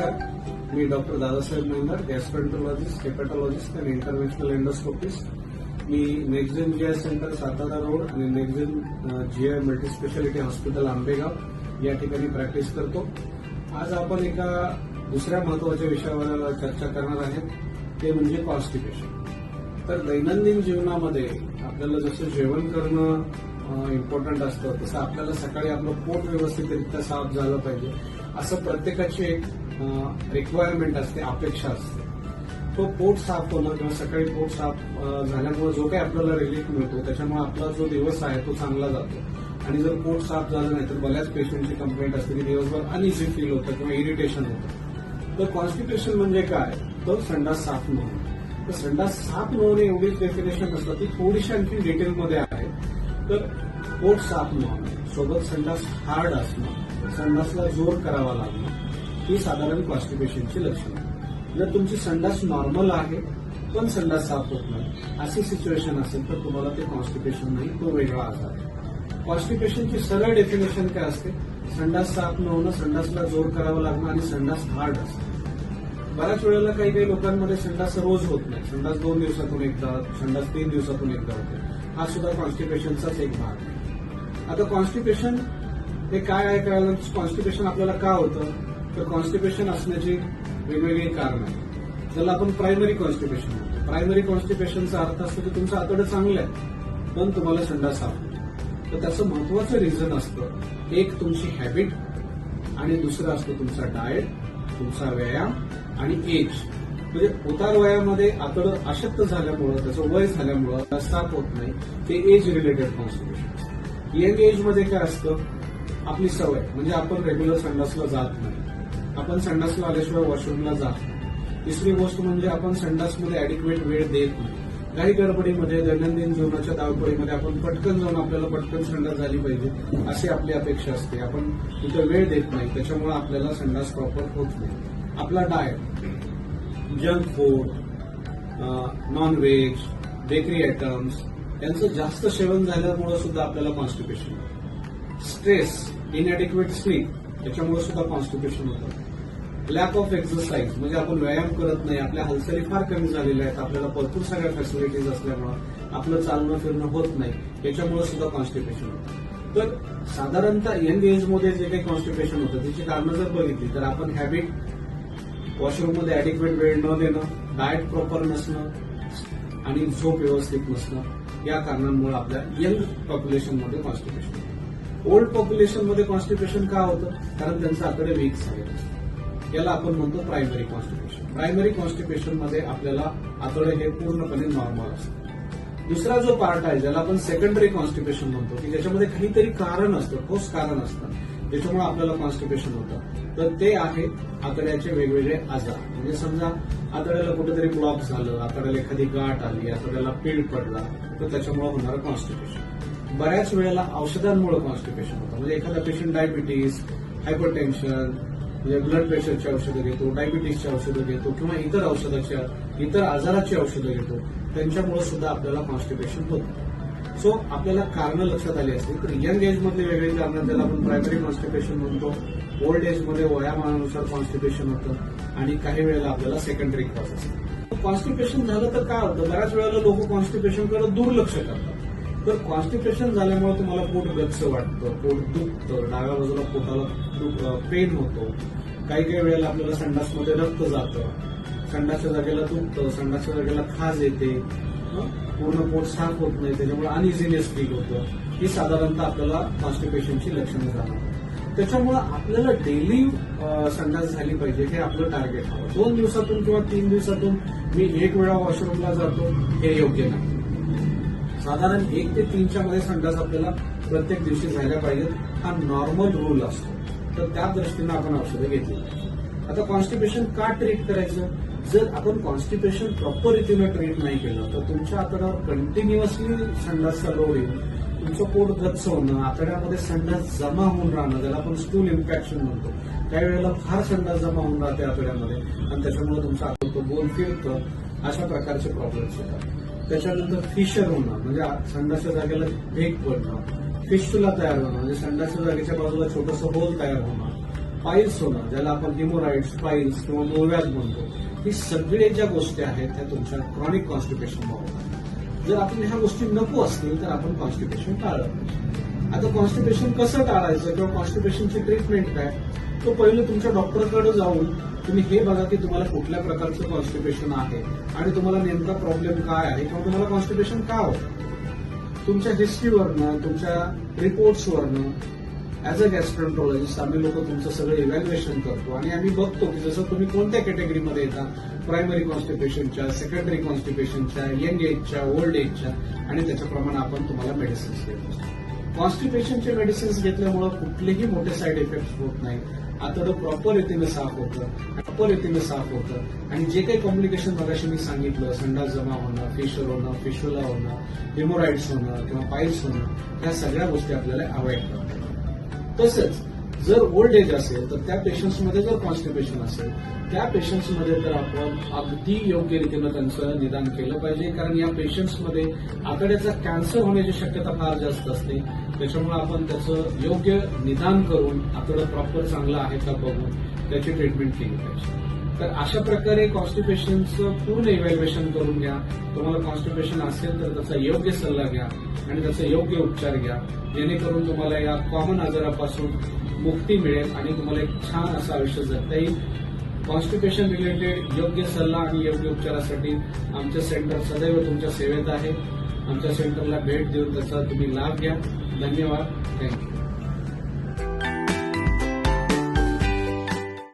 नमस्कार. मी doctor Dadasaheb मेंदर gastroenterologist hepatologist आणि international endoscopist मी Nexin GI centre Satara road आणि Nexin GI multispeciality hospital Ambegaon या ठिकाणी प्रॅक्टिस करतो. आज आपण एका दुसऱ्या महत्त्वाच्या विषयावर चर्चा करणार आहे ते म्हणजे कॉन्स्टिपेशन तर दैनंदिन जीवनामध्ये आपल्याला जसं जेवण करणं इम्पॉर्टंट असतं तसं आपल्याला सकाळी आपलं पोट व्यवस्थितरित्या साफ झालं पाहिजे. असं प्रत्येकाची एक रिक्वायरमेंट असते अपेक्षा असते. तो पोट साफ होणं किंवा सकाळी पोट साफ झाल्यामुळे जो काही आपल्याला रिलीफ मिळतो त्याच्यामुळे आपला जो दिवस आहे तो चांगला जातो. आणि जर पोट साफ झालं नाही तर बऱ्याच पेशंटची कंप्लेंट असते की दिवसभर अनइझी फील होतं किंवा इरिटेशन होतं. तर कॉन्स्टिपेशन म्हणजे काय? तर संडास साफ न होणं. तर संडास साफ न होणे एवढीच डेफिनेशन असतं ती थोडीशी आणखी डिटेलमध्ये आहे. तर पोट साफ न होणं सोबत संडास हार्ड असणं संडासला जोर करावा लागणं ही साधारण कॉन्स्टिपेशनची लक्षणं. जर तुमची संडास नॉर्मल आहे पण संडास साफ होत नाही अशी सिच्युएशन असेल तर तुम्हाला ते कॉन्स्टिपेशन नाही तो वेगळा आजार आहे. कॉन्स्टिपेशनची सरळ डेफिनेशन काय असते? संडास साफ न होणं संडासला जोर करावं लागणं आणि संडास हार्ड असतो. बऱ्याच वेळेला काही काही लोकांमध्ये संडास रोज होत नाही. संडास दोन दिवसातून एकदा संडास तीन दिवसातून एकदा होतो. हा सुद्धा कॉन्स्टिपेशनचाच एक भाग आहे. आता कॉन्स्टिपेशन हे काय आहे? कळालं कॉन्स्टिपेशन आपल्याला का होतं? तर कॉन्स्टिपेशन असण्याची वेगवेगळी कारण आहे त्याला आपण प्रायमरी कॉन्स्टिपेशन म्हणतो. प्रायमरी कॉन्स्टिपेशनचा अर्थ असतो की तुमचं आतडं चांगलं आहे पण तुम्हाला संडास साफ तर त्याचं महत्वाचं रिझन असतं एक तुमची हॅबिट आणि दुसरं असतं तुमचा डाएट तुमचा व्यायाम आणि एज म्हणजे उतार वयामध्ये आतडं अशक्त झाल्यामुळं त्याचं वय झाल्यामुळं साफ होत नाही. ते एज रिलेटेड कॉन्स्टिपेशन यंग एजमध्ये काय असतं? आपली सवय. म्हणजे आपण रेग्युलर संडासला जात नाही. आपण संडासला आल्याशिवाय वॉशरूमला जात नाही. तिसरी गोष्ट म्हणजे आपण संडासमध्ये अॅडिक्वेट वेळ देत नाही. काही गडबडीमध्ये दैनंदिन जीवनाच्या धावपळीमध्ये आपण पटकन जाऊन आपल्याला पटकन संडास झाली पाहिजे अशी आपली अपेक्षा असते. आपण तिथं वेळ देत नाही. त्याच्यामुळे आपल्याला संडास प्रॉपर होत नाही. आपला diet junk food non veg bakery items यांचं जास्त सेवन झाल्यामुळे सुद्धा आपल्याला कॉन्स्टिपेशन स्ट्रेस इनएडिक्वेट स्लीप त्याच्यामुळे सुद्धा कॉन्स्टिपेशन होतं. लॅक ऑफ एक्सरसाइज म्हणजे आपण व्यायाम करत नाही आपल्या हालचाली फार कमी झालेल्या आहेत आपल्याला भरपूर सगळ्या फॅसिलिटीज असल्यामुळं आपलं चालणं फिरणं होत नाही. याच्यामुळे सुद्धा कॉन्स्टिपेशन होतं. तर साधारणतः यंग एजमध्ये जे काही कॉन्स्टिपेशन होतं त्याची कारणं जर बघितली तर आपण हॅबिट वॉशरूममध्ये ॲडिक्वेट वेळ न देणं डाएट प्रॉपर नसणं आणि झोप व्यवस्थित नसणं या कारणांमुळे आपल्या यंग पॉप्युलेशनमध्ये कॉन्स्टिपेशन होतं. ओल्ड पॉप्युलेशनमध्ये कॉन्स्टिपेशन का होतं? कारण त्यांचं आकडे वीक झालेलं असतं. याला आपण म्हणतो प्रायमरी कॉन्स्टिपेशन प्रायमरी कॉन्स्टिपेशनमध्ये आपल्याला आतडे हे पूर्णपणे नॉर्मल असतं दुसरा जो पार्ट आहे ज्याला आपण सेकंडरी कॉन्स्टिपेशन म्हणतो की ज्याच्यामध्ये काहीतरी कारण असतं ठोस कारण असतं त्याच्यामुळे आपल्याला कॉन्स्टिपेशन होतं. तर ते आहे आतड्याचे वेगवेगळे आजार. म्हणजे समजा आतड्याला कुठेतरी ब्लॉक झालं आतड्याला एखादी गाठ आली आतड्याला पीड पडला तर त्याच्यामुळे होणारं कॉन्स्टिपेशन बऱ्याच वेळेला औषधांमुळे कॉन्स्टिपेशन होतं. म्हणजे एखादा पेशंट डायबिटीस हायपरटेन्शन म्हणजे ब्लड प्रेशरची औषधं घेतो डायबिटीसची औषधं घेतो किंवा इतर औषधाच्या इतर आजाराची औषधं घेतो त्यांच्यामुळे सुद्धा आपल्याला कॉन्स्टिपेशन होतं. सो आपल्याला कारणं लक्षात आली असतील तर यंग एजमधली वेगळी कारणं त्याला आपण प्रायमरी कॉन्स्टिपेशन म्हणतो ओल्ड एजमध्ये वयामानानुसार कॉन्स्टिपेशन होतं आणि काही वेळेला आपल्याला सेकंडरी कॉज असतं. कॉन्स्टिपेशन झालं तर काय होतं? बऱ्याच वेळेला लोक कॉन्स्टिपेशनकडे दुर्लक्ष करतात. तर कॉन्स्टिपेशन झाल्यामुळे तुम्हाला पोट गच्च वाटतं पोट दुखतं डाव्या बाजूला पोटाला पेन होतो. काही काही वेळेला आपल्याला संडासमध्ये रक्त जातं. संडासच्या जागेला दुखतं संडासच्या जागेला खाज येते. पूर्ण पोट साफ होत नाही त्याच्यामुळे अनइझीनेस फील होतं. ही साधारणतः आपल्याला कॉन्स्टिपेशनची लक्षणं जाणवतात. त्याच्यामुळे आपल्याला डेली संडास झाली पाहिजे हे आपलं टार्गेट हवं दोन दिवसातून किंवा तीन दिवसातून मी एक वेळा वॉशरूमला जातो हे योग्य नाही. साधारण एक ते तीनच्या मध्ये संडास आपल्याला प्रत्येक दिवशी झाल्या पाहिजेत हा नॉर्मल रूल असतो. तर त्या दृष्टीनं आपण औषधं घेतली आता कॉन्स्टिपेशन का ट्रीट करायचं? जर आपण कॉन्स्टिपेशन प्रॉपर रीतीनं ट्रीट नाही केलं तर तुमच्या आतड्यावर कंटिन्युअसली संडास चालू होईल. तुमचं पोट गच्च होणं आतड्यामध्ये संडास जमा होऊन राहणं ज्याला आपण स्टूल इन्फेक्शन म्हणतो काही वेळेला फार संडास जमा होऊन राहते आतड्यामध्ये. आणि त्याच्यामुळे तुमचं आतडं बोल फिरतं अशा प्रकारचे प्रॉब्लेम्स येतात त्याच्यानंतर फिशर होणं म्हणजे संडासच्या जागेला भेग पडणं फिस्टुला तयार होणं म्हणजे संडासच्या जागेच्या बाजूला छोटंसं होल तयार होणं पाईल्स होणं ज्याला आपण हिमोराईड्स पाईल्स किंवा मोव्याज म्हणतो. ही सगळे ज्या गोष्टी आहेत त्या तुमच्या क्रॉनिक कॉन्स्टिपेशन होतात. जर आपण ह्या गोष्टी नको असतील तर आपण कॉन्स्टिपेशन टाळलं पाहिजे आता कॉन्स्टिपेशन कसं टाळायचं किंवा कॉन्स्टिपेशनची ट्रीटमेंट काय? तो पहिले तुमच्या डॉक्टरकडे जाऊन तुम्ही हे बघा की तुम्हाला कुठल्या प्रकारचं कॉन्स्टिपेशन आहे आणि तुम्हाला नेमका प्रॉब्लेम काय आहे किंवा तुम्हाला कॉन्स्टिपेशन का होतं तुमच्या हिस्ट्रीवरनं तुमच्या रिपोर्ट्सवरनं ऍज अ गॅस्ट्रॉन्ट्रोलॉजिस्ट आम्ही लोक तुमचं सगळं इव्हॅल्युएशन करतो आणि आम्ही बघतो की जसं तुम्ही कोणत्या कॅटेगरीमध्ये येता प्रायमरी कॉन्स्टिपेशनच्या सेकंडरी कॉन्स्टिपेशनच्या यंग एजच्या ओल्ड एजच्या आणि त्याच्याप्रमाणे आपण तुम्हाला मेडिसिन्स देत असतो. कॉन्स्टिपेशनचे मेडिसिन्स घेतल्यामुळं कुठलेही मोठे साईड इफेक्ट होत नाही आतडं प्रॉपर रीतीने साफ होतं प्रॉपर रीतीने साफ होतं. आणि जे काही कॉम्प्लिकेशन मगाशी मी सांगितलं संडास जमा होणं फिशर होणं फिशुला होणं हेमोराईड्स होणं किंवा पाईल्स होणं ह्या सगळ्या गोष्टी आपल्याला अवॉइड करतात तसंच जर ओल्ड एज असेल तर त्या पेशंट्समध्ये जर कॉन्स्टिपेशन असेल त्या पेशंट्समध्ये तर आपण अगदी योग्य रीतीनं त्यांचं निदान केलं पाहिजे. कारण या पेशंट्समध्ये आतड्याचा कॅन्सर होण्याची शक्यता फार जास्त असते. त्याच्यामुळे आपण त्याचं योग्य निदान करून आतडं प्रॉपर चांगलं आहे का बघून त्याची ट्रीटमेंट केली पाहिजे. तर अशा प्रकारे कॉन्स्टिपेशनचं पूर्ण इव्हॅल्युएशन करून घ्या. तुम्हाला कॉन्स्टिपेशन असेल तर त्याचा योग्य सल्ला घ्या आणि त्याचा योग्य उपचार घ्या. जेणेकरून तुम्हाला या कॉमन आजारापासून मुक्ती मिळेल आणि तुम्हाला एक छान असं आयुष्य जगता येईल. कॉन्स्टिपेशन रिलेटेड योग्य सल्ला आणि योग्य उपचारासाठी आमचं सेंटर सदैव तुमच्या सेवेत आहे. आमच्या सेंटरला भेट देऊन त्याचा तुम्ही लाभ घ्या. धन्यवाद. थँक्यू